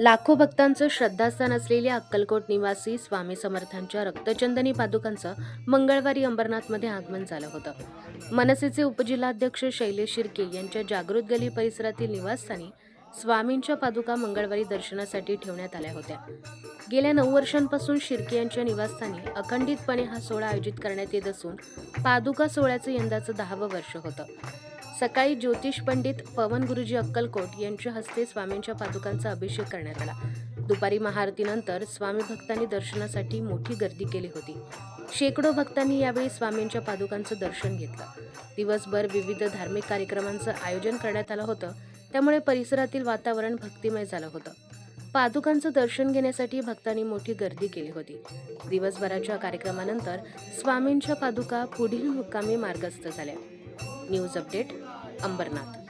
लाखो भक्तांचं श्रद्धास्थान असलेल्या अक्कलकोट निवासी स्वामी समर्थांच्या रक्तचंदनी पादुकांचं मंगळवारी अंबरनाथमध्ये आगमन झालं होतं. मनसेचे उपजिल्हाध्यक्ष शैलेश शिर्के यांच्या जागृत गली परिसरातील निवासस्थानी स्वामींच्या पादुका मंगळवारी दर्शनासाठी ठेवण्यात आल्या होत्या. गेल्या नऊ वर्षांपासून शिर्के यांच्या निवासस्थानी अखंडितपणे हा सोहळा आयोजित करण्यात येत असून पादुका सोहळ्याचं यंदाचं दहावं वर्ष होतं. सकाळी ज्योतिष पंडित पवन गुरुजी अक्कलकोट यांच्या हस्ते स्वामींच्या पादुकांचा अभिषेक करण्यात आला. दुपारी महाआरतीनंतर स्वामी भक्तांनी दर्शनासाठी मोठी गर्दी केली होती. शेकडो भक्तांनी यावेळी स्वामींच्या पादुकांचं दर्शन घेतलं. दिवसभर विविध धार्मिक कार्यक्रमांचं आयोजन करण्यात आलं होतं. त्यामुळे परिसरातील वातावरण भक्तिमय झालं होतं. पादुकांचं दर्शन घेण्यासाठी भक्तांनी मोठी गर्दी केली होती. दिवसभराच्या कार्यक्रमानंतर स्वामींच्या पादुका पुढील मुक्कामी मार्गस्थ झाल्या. News update Ambernath.